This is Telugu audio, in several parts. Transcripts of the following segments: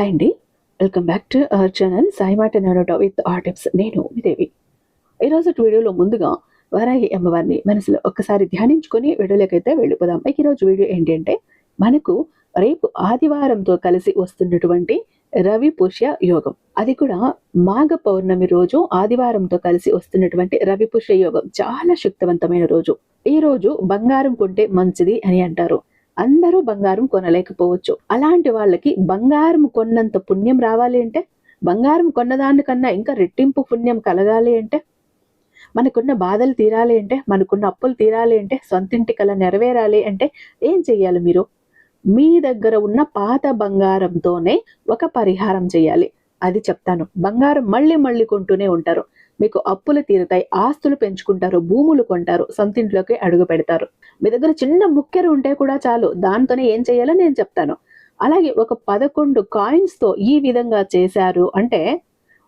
హాయ్ అండి welcome back to our channel సాయిమాట నానోట విత్ ఆర్టిప్స్ నేను మీ దేవి. ఈరోజు వీడియోలో ముందుగా వారాహి అమ్మవారిని మనసులో ఒక్కసారి ధ్యానించుకొని వీడియోలోకైతే వెళ్ళిపోదాం. ఇక ఈరోజు వీడియో ఏంటంటే మనకు రేపు ఆదివారంతో కలిసి వస్తున్నటువంటి రవి పుష్య యోగం. అది కూడా మాఘ పౌర్ణమి రోజు ఆదివారంతో కలిసి వస్తున్నటువంటి రవి పుష్య యోగం. చాలా శక్తివంతమైన రోజు. ఈ రోజు బంగారం కొంటే మంచిది అని అంటారు. అందరూ బంగారం కొనలేకపోవచ్చు. అలాంటి వాళ్ళకి బంగారం కొన్నంత పుణ్యం రావాలి అంటే బంగారం కొన్నదానికన్నా ఇంకా రెట్టింపు పుణ్యం కలగాలి అంటే మనకున్న బాధలు తీరాలి అంటే మనకున్న అప్పులు తీరాలి అంటే సొంతింటి కల నెరవేరాలి అంటే ఏం చెయ్యాలి మీరు? మీ దగ్గర ఉన్న పాత బంగారంతోనే ఒక పరిహారం చేయాలి అది చెప్తాను. బంగారం మళ్ళీ మళ్ళీ కొంటూనే ఉంటారు. మీకు అప్పులు తీరుతాయి ఆస్తులు పెంచుకుంటారు భూములు కొంటారు సొంతింట్లోకి అడుగు పెడతారు. మీ దగ్గర చిన్న ముక్కెరు ఉంటే కూడా చాలు దాంతోనే ఏం చేయాలో నేను చెప్తాను. అలాగే ఒక పదకొండు కాయిన్స్తో ఈ విధంగా చేశారు అంటే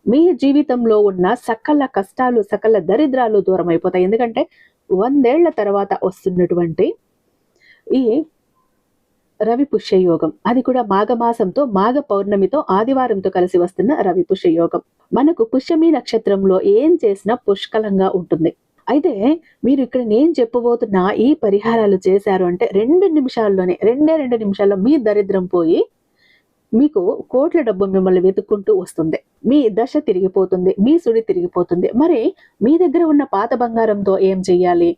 మీ జీవితంలో ఉన్న సకల కష్టాలు సకల దరిద్రాలు దూరం అయిపోతాయి ఎందుకంటే వందేళ్ళ తర్వాత వస్తున్నటువంటి ఈ రవి పుష్య యోగం అది కూడా మాఘమాసంతో మాఘ పౌర్ణమితో ఆదివారంతో కలిసి వస్తున్న రవి పుష్య యోగం మనకు పుష్యమి నక్షత్రంలో ఏం చేసినా పుష్కలంగా ఉంటుంది. అయితే మీరు ఇక్కడ నేను చెప్పబోతున్న ఈ పరిహారాలు చేశారు అంటే రెండు నిమిషాల్లోనే రెండే రెండు నిమిషాల్లో మీ దరిద్రం పోయి మీకు కోట్ల డబ్బు మిమ్మల్ని వెతుక్కుంటూ వస్తుంది. మీ దశ తిరిగిపోతుంది మీ సుడి తిరిగిపోతుంది. మరి మీ దగ్గర ఉన్న పాత బంగారంతో ఏం చెయ్యాలి?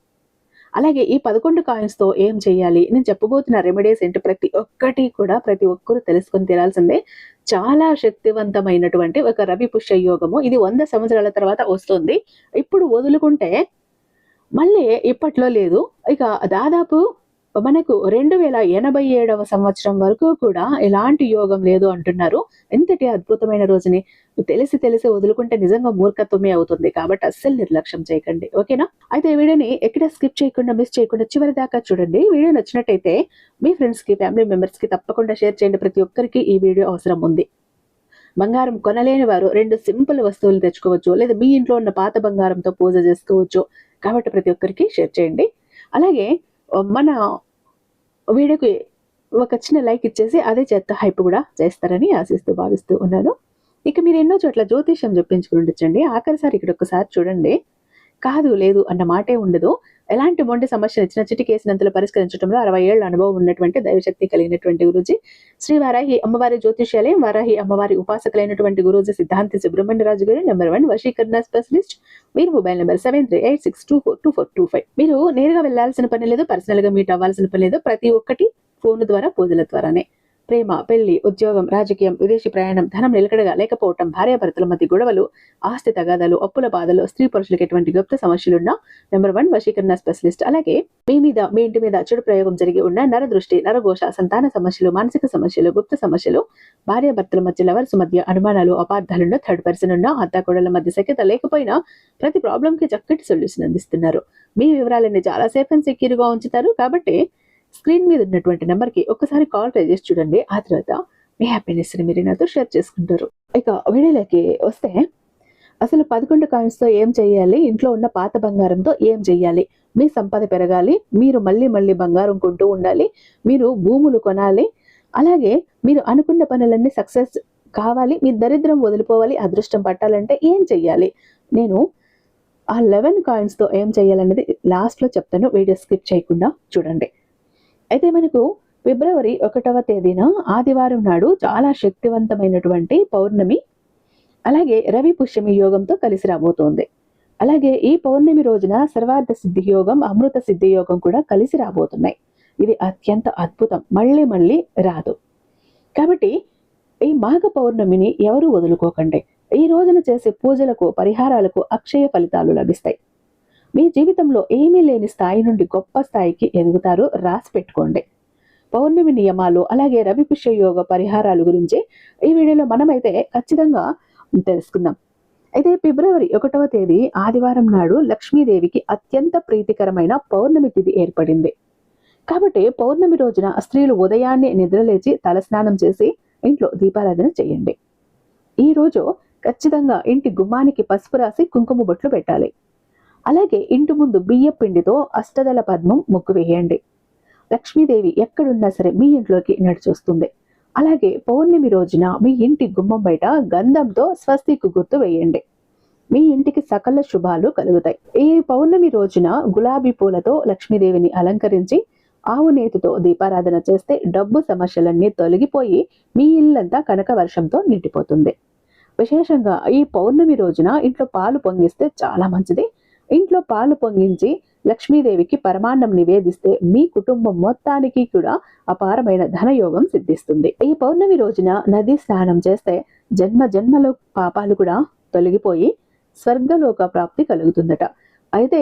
అలాగే ఈ పదకొండు కాయిన్స్తో ఏం చేయాలి? నేను చెప్పబోతున్న రెమెడీస్ ఏంటి? ప్రతి ఒక్కటి కూడా ప్రతి ఒక్కరు తెలుసుకొని తీరాల్సిందే. చాలా శక్తివంతమైనటువంటి ఒక రవి పుష్య యోగము. ఇది వంద సంవత్సరాల తర్వాత వస్తుంది. ఇప్పుడు వదులుకుంటే మళ్ళీ ఇప్పట్లో లేదు. ఇక దాదాపు మనకు రెండు వేల ఎనభై ఏడవ సంవత్సరం వరకు కూడా ఎలాంటి యోగం లేదు అంటున్నారు. ఎంతటి అద్భుతమైన రోజుని తెలిసి తెలిసి వదులుకుంటే నిజంగా మూర్ఖత్వమే అవుతుంది కాబట్టి అస్సలు నిర్లక్ష్యం చేయకండి. ఓకేనా? అయితే ఈ వీడియోని ఎక్కడ స్కిప్ చేయకుండా మిస్ చేయకుండా చివరి దాకా చూడండి. వీడియో నచ్చినట్టయితే మీ ఫ్రెండ్స్కి ఫ్యామిలీ మెంబర్స్కి తప్పకుండా షేర్ చేయండి. ప్రతి ఒక్కరికి ఈ వీడియో అవసరం ఉంది. బంగారం కొనలేని వారు రెండు సింపుల్ వస్తువులు తెచ్చుకోవచ్చు. లేదా మీ ఇంట్లో ఉన్న పాత బంగారంతో పూజ చేసుకోవచ్చు. కాబట్టి ప్రతి ఒక్కరికి షేర్ చేయండి. అలాగే మన వీడియోకి ఒక చిన్న లైక్ ఇచ్చేసి అదే చేత్త హైప్ కూడా చేస్తారని ఆశిస్తూ భావిస్తూ ఉన్నాను. ఇక మీరు ఎన్నో చోట్ల జ్యోతిష్యం చెప్పించుకుని ఉండొచ్చండి ఆఖరిసారి ఇక్కడ ఒకసారి చూడండి. కాదు లేదు అన్న మాటే ఉండదు. ఎలాంటి మొండి సమస్యలు ఇచ్చిన చిటికేసినంతలో పరిష్కరించడంలో అరవై ఏళ్ళ అనుభవం ఉన్నటువంటి దైవశక్తి కలిగినటువంటి గురుజీ. శ్రీ వారాహి అమ్మవారి జ్యోతిష్యాలయం వారాహి అమ్మవారి ఉపాసకులైనటువంటి గురుజీ సిద్ధాంతి సుబ్రహ్మణ్యరాజు గారి నెంబర్ వన్ వశీకరణ స్పెషలిస్ట్. మీరు mobile number seven three eight six two four two four two five. మీరు నేరుగా వెళ్ళాల్సిన పని లేదు పర్సనల్గా మీట్ అవ్వాల్సిన పని లేదు ప్రతి ఒక్కటి ఫోన్ ద్వారా పూజల ద్వారానే. ప్రేమ పెళ్ళి ఉద్యోగం రాజకీయం విదేశీ ప్రయాణం ధనం నిలకడగా లేకపోవటం భార్యాభర్తల మధ్య గొడవలు ఆస్తి తగాదాలు అప్పుల బాధలు స్త్రీ పురుషులకు ఎటువంటి గుప్త సమస్యలున్నా నెంబర్ వన్ వశీకరణ స్పెషలిస్ట్ అలాగే మీ మీద మీ ఇంటి మీద చెడు ప్రయోగం జరిగి ఉన్న నరదృష్టి నరఘోష సంతాన సమస్యలు మానసిక సమస్యలు గుప్త సమస్యలు భార్యాభర్తల మధ్య లవర్స్ మధ్య అనుమానాలు అపార్థాలున్న థర్డ్ పర్సన్ ఉన్న అత్తాకోడల మధ్య సఖ్యత లేకపోయినా ప్రతి ప్రాబ్లం కి చక్కటి సొల్యూషన్ అందిస్తున్నారు. మీ వివరాలన్నీ చాలా సేఫ్ అండ్ సెక్యూర్గా ఉంచుతారు. కాబట్టి స్క్రీన్ మీద ఉన్నటువంటి నెంబర్కి ఒక్కసారి కాల్ ట్రై చేసి చూడండి. ఆ తర్వాత మీ హ్యాపీనెస్ని మీరు నాతో షేర్ చేసుకుంటారు. ఇక వీడియోలోకి వస్తే అసలు పదకొండు కాయిన్స్తో ఏం చేయాలి? ఇంట్లో ఉన్న పాత బంగారంతో ఏం చేయాలి? మీ సంపద పెరగాలి. మీరు మళ్ళీ మళ్ళీ బంగారం కొంటూ ఉండాలి. మీరు భూములు కొనాలి. అలాగే మీరు అనుకున్న పనులన్నీ సక్సెస్ కావాలి. మీ దరిద్రం వదిలిపోవాలి. అదృష్టం పట్టాలంటే ఏం చెయ్యాలి? నేను ఆ లెవెన్ కాయిన్స్తో ఏం చేయాలన్నది లాస్ట్లో చెప్తాను. వీడియో స్కిప్ చేయకుండా చూడండి. అయితే మనకు ఫిబ్రవరి ఒకటవ తేదీన ఆదివారం నాడు చాలా శక్తివంతమైనటువంటి పౌర్ణమి అలాగే రవి పుష్యమి యోగంతో కలిసి రాబోతోంది. అలాగే ఈ పౌర్ణమి రోజున సర్వార్థ సిద్ధి యోగం అమృత సిద్ధి యోగం కూడా కలిసి రాబోతున్నాయి. ఇది అత్యంత అద్భుతం. మళ్ళీ మళ్ళీ రాదు. కాబట్టి ఈ మాఘ పౌర్ణమిని ఎవరూ వదులుకోకండి. ఈ రోజున చేసే పూజలకు పరిహారాలకు అక్షయ ఫలితాలు లభిస్తాయి. మీ జీవితంలో ఏమీ లేని స్థాయి నుండి గొప్ప స్థాయికి ఎదుగుతారు. రాసి పెట్టుకోండి. పౌర్ణమి నియమాలు అలాగే రవి పుష్య యోగ పరిహారాల గురించి ఈ వీడియోలో మనమైతే ఖచ్చితంగా తెలుసుకుందాం. అయితే ఫిబ్రవరి ఒకటవ తేదీ ఆదివారం నాడు లక్ష్మీదేవికి అత్యంత ప్రీతికరమైన పౌర్ణమి తిథి ఏర్పడింది. కాబట్టి పౌర్ణమి రోజున స్త్రీలు ఉదయాన్నే నిద్రలేచి తలస్నానం చేసి ఇంట్లో దీపారాధన చేయండి. ఈ రోజు ఖచ్చితంగా ఇంటి గుమ్మానికి పసుపు రాసి కుంకుమ బొట్లు పెట్టాలి. అలాగే ఇంటి ముందు బియ్య పిండితో అష్టదళ పద్మం ముగ్గు వేయండి. లక్ష్మీదేవి ఎక్కడున్నా సరే మీ ఇంట్లోకి నడిచొస్తుంది. అలాగే పౌర్ణమి రోజున మీ ఇంటి గుమ్మం బయట గంధంతో స్వస్తికు గుర్తు వేయండి. మీ ఇంటికి సకల శుభాలు కలుగుతాయి. ఈ పౌర్ణమి రోజున గులాబీ పూలతో లక్ష్మీదేవిని అలంకరించి ఆవు నేతితో దీపారాధన చేస్తే డబ్బు సమస్యలన్నీ తొలగిపోయి మీ ఇల్లంతా కనక వర్షంతో నిండిపోతుంది. విశేషంగా ఈ పౌర్ణమి రోజున ఇంట్లో పాలు పొంగిస్తే చాలా మంచిది. ఇంట్లో పాలు పొంగించి లక్ష్మీదేవికి పరమాన్నం నివేదిస్తే మీ కుటుంబం మొత్తానికి కూడా అపారమైన ధనయోగం సిద్ధిస్తుంది. ఈ పౌర్ణమి రోజున నది స్నానం చేస్తే జన్మ జన్మలో పాపాలు కూడా తొలగిపోయి స్వర్గలోక ప్రాప్తి కలుగుతుందట. అయితే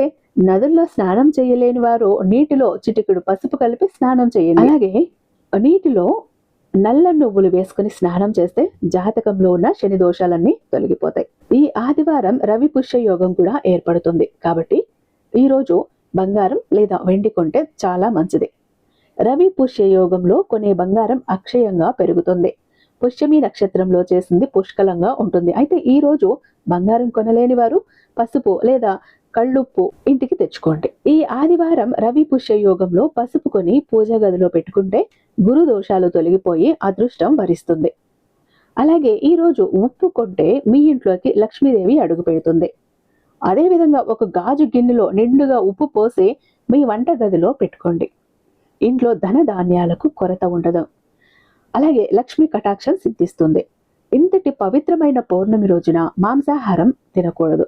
నదుల్లో స్నానం చేయలేని వారు నీటిలో చిటికెడు పసుపు కలిపి స్నానం చేయండి. అలాగే నీటిలో నల్ల నువ్వులు వేసుకుని స్నానం చేస్తే జాతకంలో ఉన్న శని దోషాలన్నీ తొలగిపోతాయి. ఈ ఆదివారం రవి పుష్య యోగం కూడా ఏర్పడుతుంది. కాబట్టి ఈ రోజు బంగారం లేదా వెండి కొంటే చాలా మంచిది. రవి పుష్య యోగంలో కొనే బంగారం అక్షయంగా పెరుగుతుంది. పుష్యమి నక్షత్రంలో చేసింది పుష్కలంగా ఉంటుంది. అయితే ఈ రోజు బంగారం కొనలేని వారు పసుపు లేదా కళ్ళుప్పు ఇంటికి తెచ్చుకోండి. ఈ ఆదివారం రవి పుష్య యోగంలో పసుపు కొని పూజా గదిలో పెట్టుకుంటే గురు దోషాలు తొలగిపోయి అదృష్టం వరిస్తుంది. అలాగే ఈరోజు ఉప్పు కొంటే మీ ఇంట్లోకి లక్ష్మీదేవి అడుగు పెడుతుంది. అదేవిధంగా ఒక గాజు గిన్నెలో నిండుగా ఉప్పు పోసి మీ వంట గదిలో పెట్టుకోండి. ఇంట్లో ధన ధాన్యాలకు కొరత ఉండదు. అలాగే లక్ష్మీ కటాక్షం సిద్ధిస్తుంది. ఇంతటి పవిత్రమైన పౌర్ణమి రోజున మాంసాహారం తినకూడదు.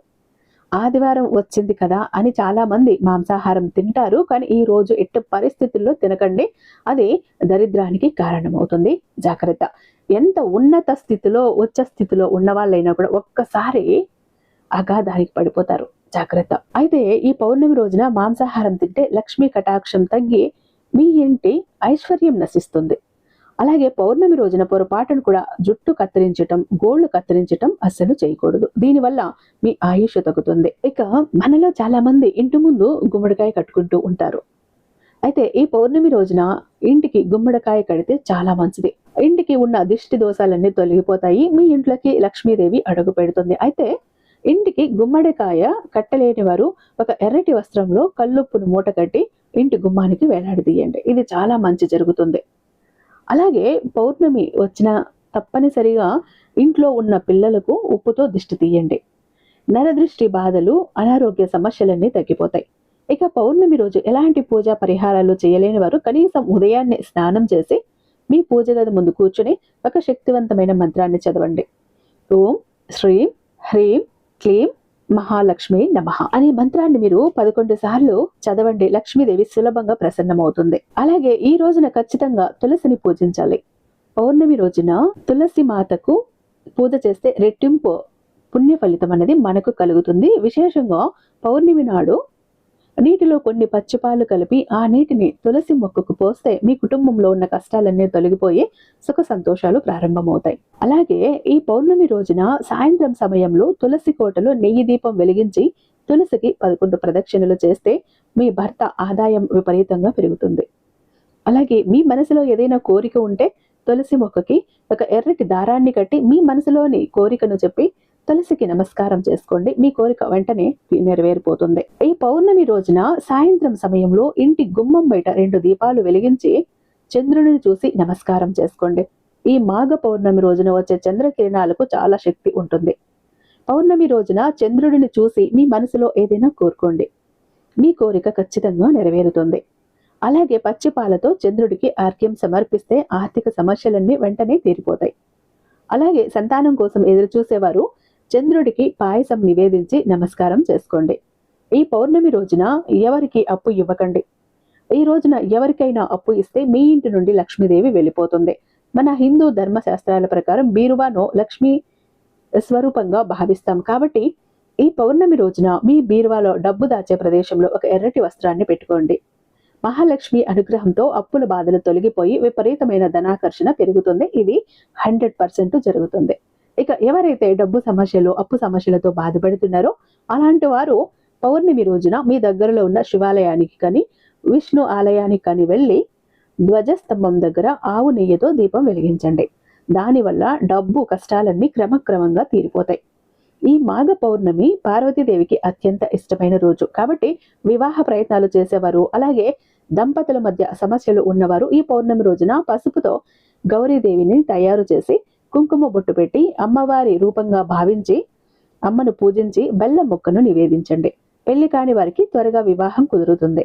ఆదివారం వచ్చింది కదా అని చాలా మంది మాంసాహారం తింటారు కానీ ఈ రోజు ఎట్టి పరిస్థితుల్లో తినకండి. అది దరిద్రానికి కారణమవుతుంది. జాగ్రత్త. ఎంత ఉన్నత స్థితిలో ఉచ్చ స్థితిలో ఉన్న వాళ్ళైనా కూడా ఒక్కసారి అగాధానికి పడిపోతారు. జాగ్రత్త. అయితే ఈ పౌర్ణమి రోజున మాంసాహారం తింటే లక్ష్మీ కటాక్షం తగ్గి మీ ఇంటి ఐశ్వర్యం నశిస్తుంది. అలాగే పౌర్ణమి రోజున పొరపాటును కూడా జుట్టు కత్తిరించటం గోళ్ళు కత్తిరించటం అస్సలు చేయకూడదు. దీనివల్ల మీ ఆయుష్ తగ్గుతుంది. ఇక మనలో చాలా మంది ఇంటి ముందు గుమ్మడికాయ కట్టుకుంటూ ఉంటారు. అయితే ఈ పౌర్ణమి రోజున ఇంటికి గుమ్మడికాయ కడితే చాలా మంచిది. ఇంటికి ఉన్న దిష్టి దోషాలన్నీ తొలగిపోతాయి. మీ ఇంట్లోకి లక్ష్మీదేవి అడుగు పెడుతుంది. అయితే ఇంటికి గుమ్మడికాయ కట్టలేని వారు ఒక ఎర్రటి వస్త్రంలో కల్లుప్పును మూట కట్టి ఇంటి గుమ్మానికి వేలాడదీయండి. ఇది చాలా మంచి జరుగుతుంది. అలాగే పౌర్ణమి వచ్చిన తప్పనిసరిగా ఇంట్లో ఉన్న పిల్లలకు ఉప్పుతో దిష్టి తీయండి. నరదృష్టి బాధలు అనారోగ్య సమస్యలన్నీ తగ్గిపోతాయి. ఇక పౌర్ణమి రోజు ఎలాంటి పూజా పరిహారాలు చేయలేని వారు కనీసం ఉదయాన్నే స్నానం చేసి మీ పూజ గది ముందు కూర్చుని ఒక శక్తివంతమైన మంత్రాన్ని చదవండి. ఓం శ్రీం హ్రీం క్లీం మహాలక్ష్మి నమ అనే మంత్రాన్ని మీరు పదకొండు సార్లు చదవండి. లక్ష్మీదేవి సులభంగా ప్రసన్నమవుతుంది. అలాగే ఈ రోజున ఖచ్చితంగా తులసిని పూజించాలి. పౌర్ణమి రోజున తులసి మాతకు పూజ చేస్తే రెట్టింపు పుణ్య ఫలితం అనేది మనకు కలుగుతుంది. విశేషంగా పౌర్ణమి నాడు నీటిలో కొన్ని పచ్చిపాలు కలిపి ఆ నీటిని తులసి మొక్కకు పోస్తే మీ కుటుంబంలో ఉన్న కష్టాలన్నీ తొలగిపోయి సుఖ సంతోషాలు ప్రారంభమవుతాయి. అలాగే ఈ పౌర్ణమి రోజున సాయంత్రం సమయంలో తులసి కోటలో నెయ్యి దీపం వెలిగించి తులసికి పదకొండు ప్రదక్షిణలు చేస్తే మీ భర్త ఆదాయం విపరీతంగా పెరుగుతుంది. అలాగే మీ మనసులో ఏదైనా కోరిక ఉంటే తులసి మొక్కకి ఒక ఎర్రటి దారాన్ని కట్టి మీ మనసులోని కోరికను చెప్పి తులసికి నమస్కారం చేసుకోండి. మీ కోరిక వెంటనే నెరవేరిపోతుంది. ఈ పౌర్ణమి రోజున సాయంత్రం సమయంలో ఇంటి గుమ్మం బయట రెండు దీపాలు వెలిగించి చంద్రుడిని చూసి నమస్కారం చేసుకోండి. ఈ మాఘ పౌర్ణమి రోజున వచ్చే చంద్ర కిరణాలకు చాలా శక్తి ఉంటుంది. పౌర్ణమి రోజున చంద్రుడిని చూసి మీ మనసులో ఏదైనా కోరుకోండి. మీ కోరిక ఖచ్చితంగా నెరవేరుతుంది. అలాగే పచ్చి పాలతో చంద్రుడికి ఆర్క్యం సమర్పిస్తే ఆర్థిక సమస్యలన్నీ వెంటనే తీరిపోతాయి. అలాగే సంతానం కోసం ఎదురు చూసేవారు చంద్రుడికి పాయసం నివేదించి నమస్కారం చేసుకోండి. ఈ పౌర్ణమి రోజున ఎవరికి అప్పు ఇవ్వకండి? ఈ రోజున ఎవరికైనా అప్పు ఇస్తే మీ ఇంటి నుండి లక్ష్మీదేవి వెళ్ళిపోతుంది. మన హిందూ ధర్మశాస్త్రాల ప్రకారం బీరువాను లక్ష్మీ స్వరూపంగా భావిస్తాం. కాబట్టి ఈ పౌర్ణమి రోజున మీ బీరువాలో డబ్బు దాచే ప్రదేశంలో ఒక ఎర్రటి వస్త్రాన్ని పెట్టుకోండి. మహాలక్ష్మి అనుగ్రహంతో అప్పుల బాధలు తొలగిపోయి విపరీతమైన ధనాకర్షణ పెరుగుతుంది. ఇది హండ్రెడ్ పర్సెంట్ జరుగుతుంది. ఇక ఎవరైతే డబ్బు సమస్యలు అప్పు సమస్యలతో బాధపడుతున్నారో అలాంటి వారు పౌర్ణమి రోజున మీ దగ్గరలో ఉన్న శివాలయానికి కానీ విష్ణు ఆలయానికి కానీ వెళ్ళి ధ్వజస్తంభం దగ్గర ఆవు నెయ్యితో దీపం వెలిగించండి. దానివల్ల డబ్బు కష్టాలన్నీ క్రమక్రమంగా తీరిపోతాయి. ఈ మాఘ పౌర్ణమి పార్వతీదేవికి అత్యంత ఇష్టమైన రోజు. కాబట్టి వివాహ ప్రయత్నాలు చేసేవారు అలాగే దంపతుల మధ్య సమస్యలు ఉన్నవారు ఈ పౌర్ణమి రోజున పసుపుతో గౌరీదేవిని తయారు చేసి కుంకుమ బొట్టు పెట్టి అమ్మవారి రూపంగా భావించి అమ్మను పూజించి బెల్లం మొక్కను నివేదించండి. పెళ్ళి కాని వారికి త్వరగా వివాహం కుదురుతుంది.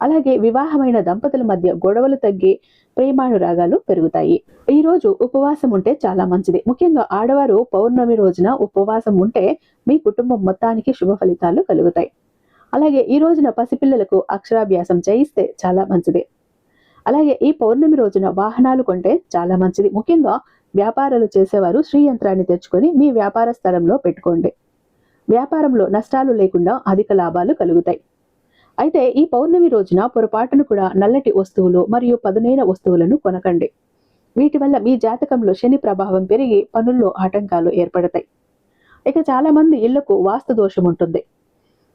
అలాగే వివాహమైన దంపతుల మధ్య గొడవలు తగ్గి ప్రేమానురాగాలు పెరుగుతాయి. ఈ రోజు ఉపవాసం ఉంటే చాలా మంచిది. ముఖ్యంగా ఆడవారు పౌర్ణమి రోజున ఉపవాసం ఉంటే మీ కుటుంబం మొత్తానికి శుభ ఫలితాలు కలుగుతాయి. అలాగే ఈ రోజున పసిపిల్లలకు అక్షరాభ్యాసం చేయిస్తే చాలా మంచిది. అలాగే ఈ పౌర్ణమి రోజున వాహనాలు కొంటే చాలా మంచిది. ముఖ్యంగా వ్యాపారాలు చేసేవారు శ్రీ యంత్రాన్ని తెచ్చుకొని మీ వ్యాపార స్థలంలో పెట్టుకోండి. వ్యాపారంలో నష్టాలు లేకుండా అధిక లాభాలు కలుగుతాయి. అయితే ఈ పౌర్ణమి రోజున పొరపాటును కూడా నల్లటి వస్తువులు మరియు పదునైన వస్తువులను కొనకండి. వీటి వల్ల మీ జాతకంలో శని ప్రభావం పెరిగి పనుల్లో ఆటంకాలు ఏర్పడతాయి. ఇక చాలామంది ఇళ్ళకు వాస్తు దోషం ఉంటుంది.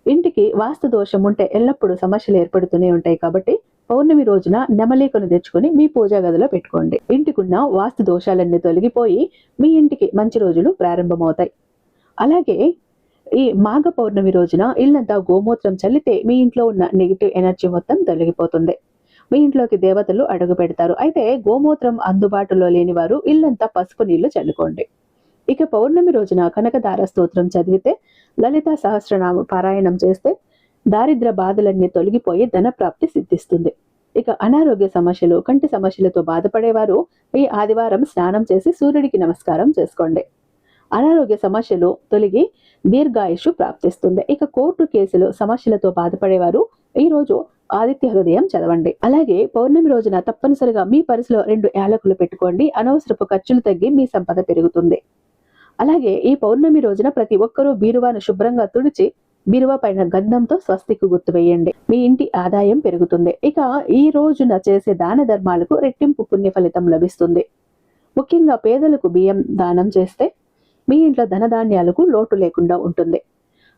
ఇంటికి వాస్తు దోషం ఉంటే ఎల్లప్పుడూ సమస్యలు ఏర్పడుతూనే ఉంటాయి కాబట్టి పౌర్ణమి రోజున నెమలేకను తెచ్చుకొని మీ పూజా గదిలో పెట్టుకోండి. ఇంటికున్న వాస్తు దోషాలన్నీ తొలగిపోయి మీ ఇంటికి మంచి రోజులు ప్రారంభమవుతాయి. అలాగే ఈ మాఘ పౌర్ణమి రోజున ఇల్లంతా గోమూత్రం చల్లితే మీ ఇంట్లో ఉన్న నెగిటివ్ ఎనర్జీ మొత్తం తొలగిపోతుంది. మీ ఇంట్లోకి దేవతలు అడుగు పెడతారు. అయితే గోమూత్రం అందుబాటులో లేని వారు ఇల్లంతా పసుపు నీళ్ళు చల్లుకోండి. ఇక పౌర్ణమి రోజున కనకదార స్తోత్రం చదివితే లలిత సహస్రనామ పారాయణం చేస్తే దారిద్ర బాధలన్నీ తొలగిపోయి ధన ప్రాప్తి సిద్ధిస్తుంది. ఇక అనారోగ్య సమస్యలు కంటి సమస్యలతో బాధపడేవారు ఈ ఆదివారం స్నానం చేసి సూర్యుడికి నమస్కారం చేసుకోండి. అనారోగ్య సమస్యలు తొలగి దీర్ఘాయుషు ప్రాప్తిస్తుంది. ఇక కోర్టు కేసులు సమస్యలతో బాధపడేవారు ఈ రోజు ఆదిత్య హృదయం చదవండి. అలాగే పౌర్ణమి రోజున తప్పనిసరిగా మీ పరిధిలో రెండు యాలకులు పెట్టుకోండి. అనవసరపు ఖర్చులు తగ్గి మీ సంపద పెరుగుతుంది. అలాగే ఈ పౌర్ణమి రోజున ప్రతి ఒక్కరూ బీరువాను శుభ్రంగా తుడిచి బీరువా పైన గంధంతో స్వస్తికి గుర్తు వేయండి. మీ ఇంటి ఆదాయం పెరుగుతుంది. ఇక ఈ రోజున చేసే దాన ధర్మాలకు రెట్టింపు పుణ్య ఫలితం లభిస్తుంది. ముఖ్యంగా పేదలకు బియ్యం దానం చేస్తే మీ ఇంట్లో ధనధాన్యాలకు లోటు లేకుండా ఉంటుంది.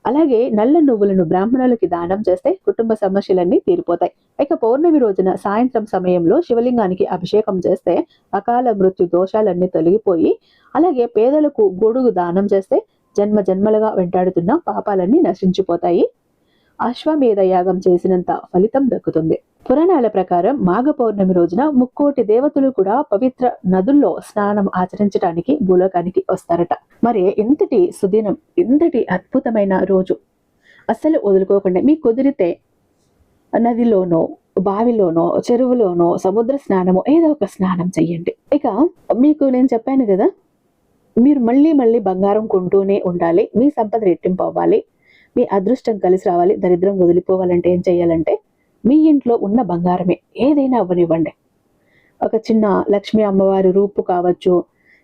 అలాగే నల్ల నువ్వులను బ్రాహ్మణులకి దానం చేస్తే కుటుంబ సమస్యలన్నీ తీరిపోతాయి. ఇక పౌర్ణమి రోజున సాయంత్రం సమయంలో శివలింగానికి అభిషేకం చేస్తే అకాల మృత్యు దోషాలన్నీ తొలగిపోయి అలాగే పేదలకు గొడుగు దానం చేస్తే జన్మ జన్మలుగా వెంటాడుతున్న పాపాలన్నీ నశించిపోతాయి. అశ్వమేధ యాగం చేసినంత ఫలితం దక్కుతుంది. పురాణాల ప్రకారం మాఘ పౌర్ణమి రోజున ముక్కోటి దేవతలు కూడా పవిత్ర నదుల్లో స్నానం ఆచరించడానికి భూలోకానికి వస్తారట. మరి ఇంతటి సుదినం ఎంతటి అద్భుతమైన రోజు అస్సలు వదులుకోకుండా మీ కుదిరితే నదిలోనో బావిలోనో చెరువులోనో సముద్ర స్నానమో ఏదో ఒక స్నానం చెయ్యండి. ఇక మీకు నేను చెప్పాను కదా మీరు మళ్ళీ మళ్ళీ బంగారం కొంటూనే ఉండాలి మీ సంపద రెట్టింపు అవ్వాలి మీ అదృష్టం కలిసి రావాలి దరిద్రం వదిలిపోవాలంటే ఏం చేయాలంటే మీ ఇంట్లో ఉన్న బంగారమే ఏదైనా అవ్వనివ్వండి. ఒక చిన్న లక్ష్మీ అమ్మవారి రూపు కావచ్చు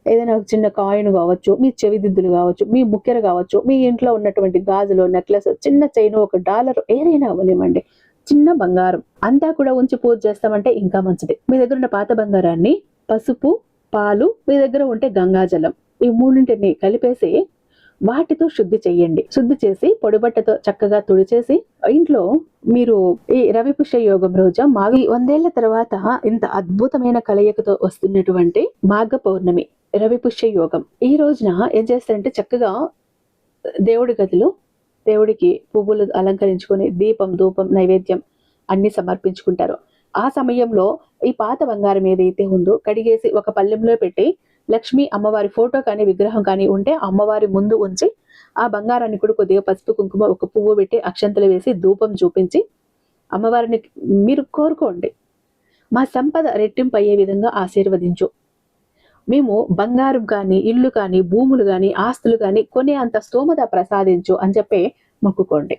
ఏదైనా ఒక చిన్న కాయిన్ కావచ్చు మీ చెవిదిద్దులు కావచ్చు మీ ముక్కెర కావచ్చు మీ ఇంట్లో ఉన్నటువంటి గాజులు నెక్లెస్ చిన్న చైన్ ఒక డాలర్ ఏదైనా అవ్వనివ్వండి. చిన్న బంగారం అంతా కూడా ఉంచి పూజ చేస్తామంటే ఇంకా మంచిది. మీ దగ్గర ఉన్న పాత బంగారాన్ని పసుపు పాలు మీ దగ్గర ఉంటే గంగాజలం. ఈ మూడింటిని కలిపేసి వాటితో శుద్ధి చేయండి. శుద్ధి చేసి పొడిబట్టతో చక్కగా తుడిచేసి ఇంట్లో మీరు ఈ రవి పుష్య యోగం రోజు మావి వందేళ్ళ తర్వాత ఇంత అద్భుతమైన కలయికతో వస్తున్నటువంటి మాఘ పౌర్ణమి రవి పుష్య యోగం. ఈ రోజున ఏం చేస్తారంటే చక్కగా దేవుడి గదిలో దేవుడికి పువ్వులు అలంకరించుకొని దీపం ధూపం నైవేద్యం అన్ని సమర్పించుకుంటారు. ఆ సమయంలో ఈ పాత బంగారం ఏదైతే ఉందో కడిగేసి ఒక పల్లెంలో పెట్టి లక్ష్మి అమ్మవారి ఫోటో కానీ విగ్రహం కానీ ఉంటే అమ్మవారి ముందు ఉంచి ఆ బంగారాన్ని కూడా కొద్దిగా పసుపు కుంకుమ ఒక పువ్వు పెట్టి అక్షంతలు వేసి ధూపం చూపించి అమ్మవారిని మీరు కోరుకోండి. మా సంపద రెట్టింపు అయ్యే విధంగా ఆశీర్వదించు. మేము బంగారం కానీ ఇల్లు కానీ భూములు కానీ ఆస్తులు కానీ కొనే అంత స్తోమత ప్రసాదించు అని చెప్పి మొక్కుకోండి.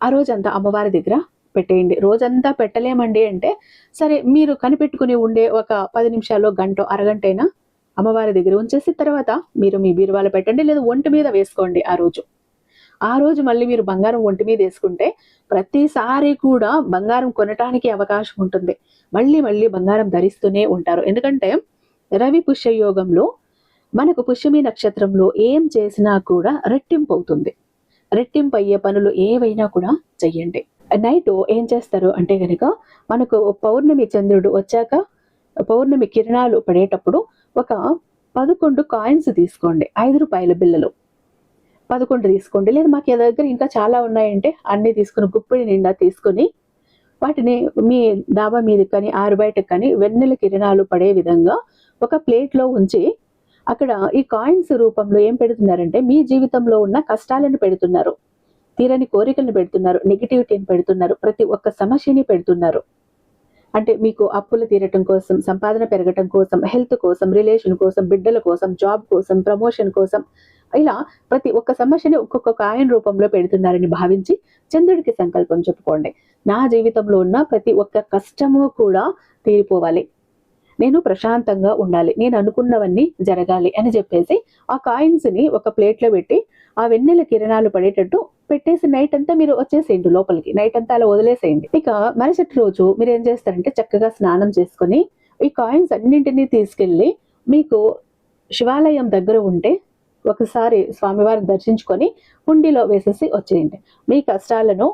ఆ రోజంతా అమ్మవారి దగ్గర పెట్టేయండి. రోజంతా పెట్టలేమండి అంటే సరే మీరు కనిపెట్టుకుని ఉండే ఒక పది నిమిషాలు గంట అరగంట అయినా అమ్మవారి దగ్గర ఉంచేసి తర్వాత మీరు మీ బీరువాలో పెట్టండి లేదా ఒంటి మీద వేసుకోండి ఆ రోజు. ఆ రోజు మళ్ళీ మీరు బంగారం ఒంటి మీద వేసుకుంటే ప్రతిసారి కూడా బంగారం కొనటానికి అవకాశం ఉంటుంది. మళ్ళీ మళ్ళీ బంగారం ధరిస్తూనే ఉంటారు. ఎందుకంటే రవి పుష్యయోగంలో మనకు పుష్యమి నక్షత్రంలో ఏం చేసినా కూడా రెట్టింపు అవుతుంది. రెట్టింపు అయ్యే పనులు ఏవైనా కూడా చెయ్యండి. నైట్ ఏం చేస్తారు అంటే కనుక మనకు పౌర్ణమి చంద్రుడు వచ్చాక పౌర్ణమి కిరణాలు పడేటప్పుడు ఒక పదకొండు కాయిన్స్ తీసుకోండి ఐదు రూపాయల బిల్లలు. పదకొండు తీసుకోండి. లేదు మాకు ఏ దగ్గర ఇంకా చాలా ఉన్నాయంటే అన్ని తీసుకుని గుప్పిడి నిండా తీసుకొని వాటిని మీ డాబా మీద కానీ ఆరు బయటకు కానీ వెన్నెల కిరణాలు పడే విధంగా ఒక ప్లేట్లో ఉంచి అక్కడ ఈ కాయిన్స్ రూపంలో ఏం పెడుతున్నారంటే మీ జీవితంలో ఉన్న కష్టాలను పెడుతున్నారు. తీరని కోరికలను పెడుతున్నారు. నెగిటివిటీని పెడుతున్నారు. ప్రతి ఒక్క సమస్యని పెడుతున్నారు. అంటే మీకు అప్పులు తీరటం కోసం సంపాదన పెరగటం కోసం హెల్త్ కోసం రిలేషన్ కోసం బిడ్డల కోసం జాబ్ కోసం ప్రమోషన్ కోసం ఇలా ప్రతి ఒక్క సమస్యని ఒక్కొక్క కాయిన్ రూపంలో పెడుతున్నారని భావించి చంద్రుడికి సంకల్పం చెప్పుకోండి. నా జీవితంలో ఉన్న ప్రతి ఒక్క కష్టము కూడా తీరిపోవాలి. నేను ప్రశాంతంగా ఉండాలి. నేను అనుకున్నవన్నీ జరగాలి అని చెప్పేసి ఆ కాయిన్స్ని ఒక ప్లేట్లో పెట్టి ఆ వెన్నెల కిరణాలు పడేటట్టు పెట్టేసి నైట్ అంతా మీరు వచ్చేసేయండి లోపలికి. నైట్ అంతా అలా వదిలేసేయండి. ఇక మరుసటి రోజు మీరు ఏం చేస్తారంటే చక్కగా స్నానం చేసుకొని ఈ కాయిన్స్ అన్నింటినీ తీసుకెళ్ళి మీకు శివాలయం దగ్గర ఉంటే ఒకసారి స్వామివారిని దర్శించుకొని హుండీలో వేసేసి వచ్చేయండి. మీ కష్టాలను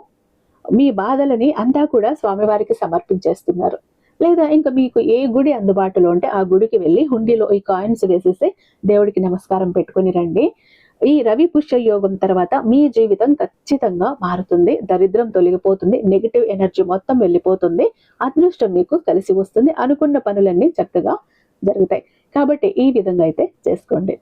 మీ బాధలని అంతా కూడా స్వామివారికి సమర్పించేస్తున్నారు. లేదా ఇంకా మీకు ఏ గుడి అందుబాటులో ఉంటే ఆ గుడికి వెళ్ళి హుండీలో ఈ కాయిన్స్ వేసేసి దేవుడికి నమస్కారం పెట్టుకొని రండి. ఈ రవి పుష్య యోగం తర్వాత మీ జీవితం ఖచ్చితంగా మారుతుంది దరిద్రం తొలగిపోతుంది నెగిటివ్ ఎనర్జీ మొత్తం వెళ్ళిపోతుంది అదృష్టం మీకు కలిసి వస్తుంది అనుకున్న పనులన్నీ చక్కగా జరుగుతాయి. కాబట్టి ఈ విధంగా అయితే చేసుకోండి.